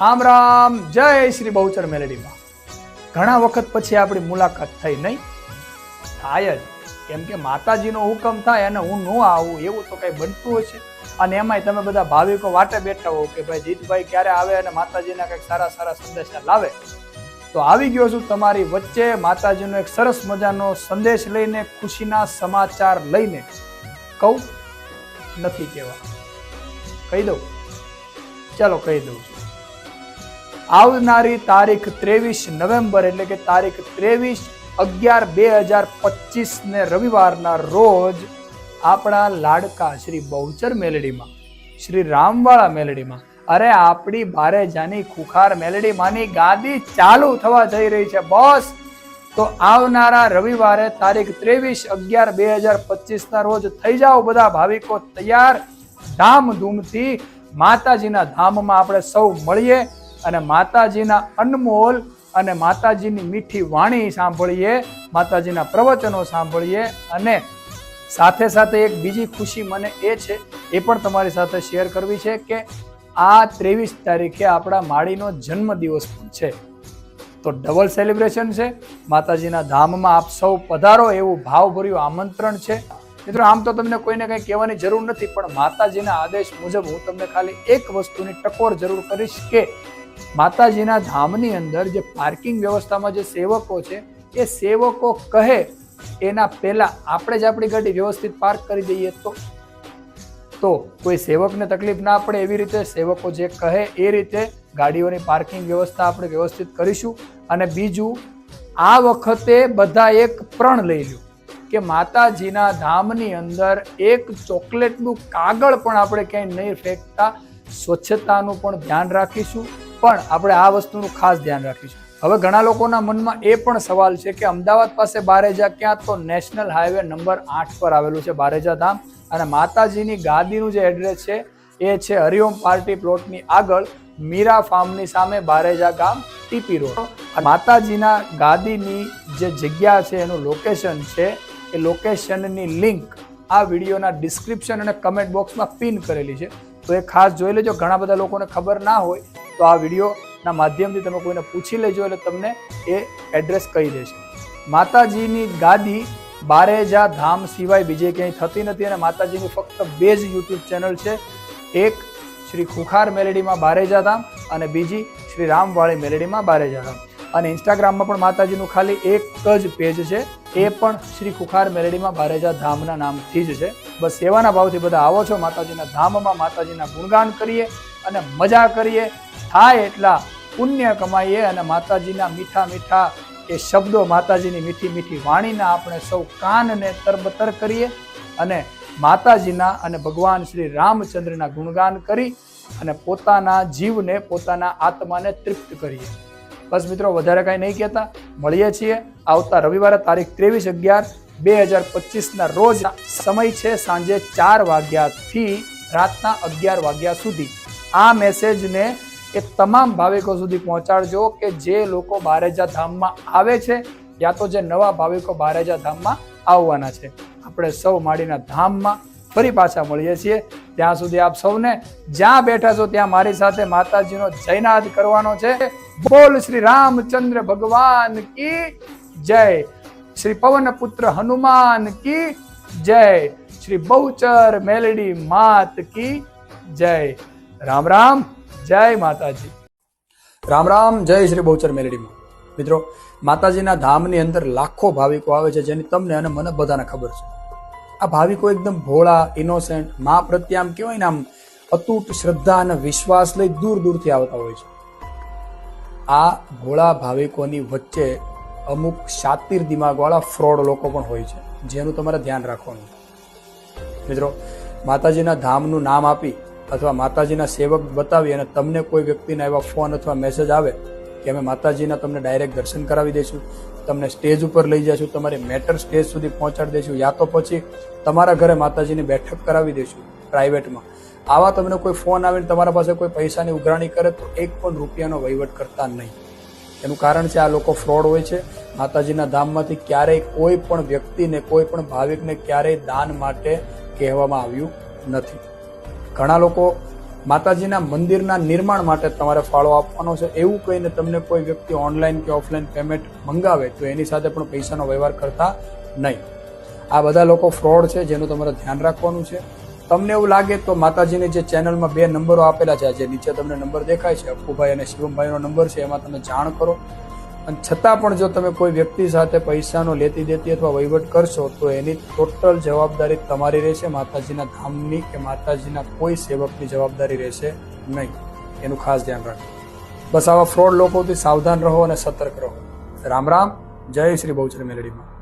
રામ રામ, જય શ્રી બહુચર મેલેડીમાં. ઘણા વખત પછી આપણી મુલાકાત થઈ નહીં? થાય જ. કેમ કે માતાજીનો હુકમ થાય અને હું ન આવું, એવું તો કંઈ બનતું હોય છે અને એમાંય તમે બધા ભાવિકો વાટે બેઠા હો કે ભાઈ જીતભાઈ ક્યારે આવે અને માતાજીના કંઈક સારા સારા સંદેશા લાવે? તો આવી ગયો છું તમારી વચ્ચે માતાજીનો એક સરસ મજાનો સંદેશ લઈને, ખુશીના સમાચાર લઈને. કહું? નથી કહેવા. કહી દઉં? ચાલો કહી દઉં. આવનારી તારીખ ત્રેવીસ નવેમ્બર એટલે કે તારીખ ત્રેવીસ અગિયાર બે હજાર પચીસ ને રવિવારના રોજ આપણા લાડકા શ્રી બહુચર મેલડીમાં, શ્રી રામવાળા મેલડીમાં. અરે આપણી બારેજાની ખુખાર મેલડીમાંની ગાદી ચાલુ થવા જઈ રહી છે, બોસ. તો આવનારા રવિવારે તારીખ ત્રેવીસ અગિયાર બે હજાર પચીસના રોજ થઈ જાઓ બધા ભાવિકો તૈયાર. ધામધૂમથી માતાજીના ધામમાં આપણે સૌ મળીએ. અને માતાજીના અનમોલ અને માતાજીની મીઠી વાણી સાંભળીએ, માતાજીના પ્રવચનો સાંભળીએ અને સાથે સાથે એક બીજી ખુશી મને એ છે, એ પણ તમારી સાથે શેર કરવી છે કે આ ત્રેવીસ તારીખે આપણા માળીનો જન્મદિવસ પણ છે. તો ડબલ સેલિબ્રેશન છે, માતાજીના ધામમાં આપ સૌ પધારો એવું ભાવભર્યું આમંત્રણ છે. મિત્રો, આમ તો તમને કોઈને કંઈ કહેવાની જરૂર નથી, પણ માતાજીના આદેશ મુજબ હું તમને ખાલી એક વસ્તુની ટકોર જરૂર કરીશ કે માતાજીના ધામની અંદર જે પાર્કિંગ વ્યવસ્થામાં જે સેવકો છે, એ સેવકો કહે, એના પહેલા આપણે જ આપણી ગાડી વ્યવસ્થિત પાર્ક કરી દઈએ તો. તો કોઈ સેવકને તકલીફ ના પડે એવી રીતે સેવકો જે કહે, એ રીતે ગાડીઓની પાર્કિંગ વ્યવસ્થા આપણે વ્યવસ્થિત કરીશું. અને બીજું, આ વખતે બધા એક પ્રણ લઈ લ્યું કે માતાજીના ધામની અંદર એક ચોકલેટનું કાગળ પણ આપણે ક્યાંય નહીં ફેંકતા. સ્વચ્છતાનું પણ ધ્યાન રાખીશું. પણ આપણે આ વસ્તુનું ખાસ ધ્યાન રાખીશું. હવે ઘણા લોકોના મનમાં એ પણ સવાલ છે કે અમદાવાદ પાસે બારેજા ક્યાં તો નેશનલ હાઈવે નંબર આઠ પર આવેલું છે બારેજા ધામ અને માતાજીની ગાદીનું જે એડ્રેસ છે, એ છે હરિઓમ પાર્ટી પ્લોટની આગળ મીરા ફાર્મની સામે બારેજા ગામ ટીપી રોડ. માતાજીના ગાદીની જે જગ્યા છે, એનું લોકેશન છે, એ લોકેશનની લિંક આ વિડીયોના ડિસ્ક્રિપ્શન અને કમેન્ટ બોક્સમાં પિન કરેલી છે. તો એ ખાસ જોઈ લેજો, ઘણા બધા લોકોને ખબર ના હોય તો આ વિડીયોના માધ્યમથી તમે કોઈને પૂછી લેજો એટલે તમને એ એડ્રેસ કહી દેશે. માતાજીની ગાદી બારેજા ધામ સિવાય બીજે ક્યાંય થતી નથી અને માતાજીની ફક્ત બે જ યુટ્યુબ ચેનલ છે. એક શ્રી ખુખાર મેલેડીમાં બારેજા ધામ અને બીજી શ્રી રામવાળી મેલેડીમાં બારેજા ધામ. અને ઇન્સ્ટાગ્રામમાં પણ માતાજીનું ખાલી એક જ પેજ છે. એ પણ શ્રી ખુખાર મેલેડીમાં બારેજા ધામના નામથી જ છે. બસ સેવાના ભાવથી બધા આવો છો. માતાજીના ધામમાં માતાજીના ગુણગાન કરીએ અને મજા કરીએ. થાય એટલા પુણ્ય કમાઈએ અને માતાજીના મીઠા મીઠા એ શબ્દો માતાજીની મીઠી મીઠી વાણીના આપણે સૌ કાનને તરબતર કરીએ અને માતાજીના અને ભગવાન શ્રી રામચંદ્રના ગુણગાન કરી અને પોતાના જીવને, પોતાના આત્માને તૃપ્ત કરીએ. બસ મિત્રો, વધારે કાંઈ નહીં કહેતા. મળીએ છીએ આવતા રવિવારે, તારીખ ત્રેવીસ અગિયાર, બે હજાર પચીસના રોજ. સમય છે સાંજે ચાર વાગ્યાથી રાતના અગિયાર વાગ્યા સુધી. આ મેસેજને એ તમામ ભાવિકો સુધી પહોંચાડજો કે જે લોકો બારેજા ધામમાં આવે છે યા તો જે નવા ભાવિકો બારેજા ધામમાં આવવાના છે. આપણે સૌ માળીના ધામમાં ફરી પાછા મળીએ છીએ. ત્યાં સુધી આપ સૌને જ્યાં બેઠા છો ત્યાં મારી સાથે માતાજીનો જયનાદ કરવાનો છે. બોલ શ્રી રામચંદ્ર ભગવાન કી જય. શ્રી પવન પુત્ર હનુમાન કી જય. શ્રી બહુચર મેલડી માત કી જય. રામ રામ, જય માતાજી. રામ રામ, જય શ્રી બહુચર મેલડીમાં મિત્રો, માતાજીના ધામની અંદર લાખો ભાવિકો આવે છે જેની તમને અને મને બધાને ખબર છે. આ ભાવિકો એકદમ ભોળા ઇનોસેન્ટ મા પ્રત્યે આમ કહેવાય ને આમ અતૂટ શ્રદ્ધા અને વિશ્વાસ લઈ દૂર દૂરથી આવતા હોય છે. આ ભોળા ભાવિકોની વચ્ચે અમુક શાતિર દિમાગવાળા ફ્રોડ લોકો પણ હોય છે, જેનું તમારે ધ્યાન રાખવાનું. મિત્રો, માતાજીના ધામનું નામ આપી અથવા માતાજીના સેવક બતાવી અને તમને કોઈ વ્યક્તિના એવા ફોન અથવા મેસેજ આવે કે અમે માતાજીના તમને ડાયરેક્ટ દર્શન કરાવી દઈશું, તમને સ્ટેજ ઉપર લઈ જઈશું, તમારી મેટર સ્ટેજ સુધી પહોંચાડી દઈશું, યા તો પછી તમારા ઘરે માતાજીની બેઠક કરાવી દઈશું પ્રાઇવેટમાં આવા તમને કોઈ ફોન આવીને તમારા પાસે કોઈ પૈસાની ઉઘરાણી કરે તો એક પણ રૂપિયાનો વહીવટ કરતા નહીં. એનું કારણ છે આ લોકો ફ્રોડ હોય છે. માતાજીના ધામમાંથી ક્યારેય કોઈ પણ વ્યક્તિને, કોઈ પણ ભાવિકને ક્યારેય દાન માટે કહેવામાં આવ્યું નથી. ઘણા લોકો માતાજીના મંદિરના નિર્માણ માટે તમારે ફાળો આપવાનો છે. એવું કહીને તમને કોઈ વ્યક્તિ ઓનલાઈન કે ઓફલાઈન પેમેન્ટ મંગાવે તો એની સાથે પણ પૈસાનો વ્યવહાર કરતા નહીં. આ બધા લોકો ફ્રોડ છે, જેનું તમારે ધ્યાન રાખવાનું છે. તમને એવું લાગે તો માતાજીની જે ચેનલમાં બે નંબરો આપેલા છે જે નીચે તમને નંબર દેખાય છે, અપ્પુભાઈ અને શિવમભાઈનો નંબર છે, એમાં તમે જાણ કરો. અને છતાં પણ જો તમે કોઈ વ્યક્તિ સાથે પૈસાનો લેતી દેતી અથવા વહીવટ કરશો, તો એની ટોટલ જવાબદારી તમારી રહેશે, માતાજીના ધામની કે માતાજીના કોઈ સેવકની જવાબદારી રહેશે નહીં. એનું ખાસ ધ્યાન રાખો બસ આવા ફ્રોડ લોકોથી સાવધાન રહો અને સતર્ક રહો. રામ રામ. જય શ્રી બહુચર મેલડીમાં.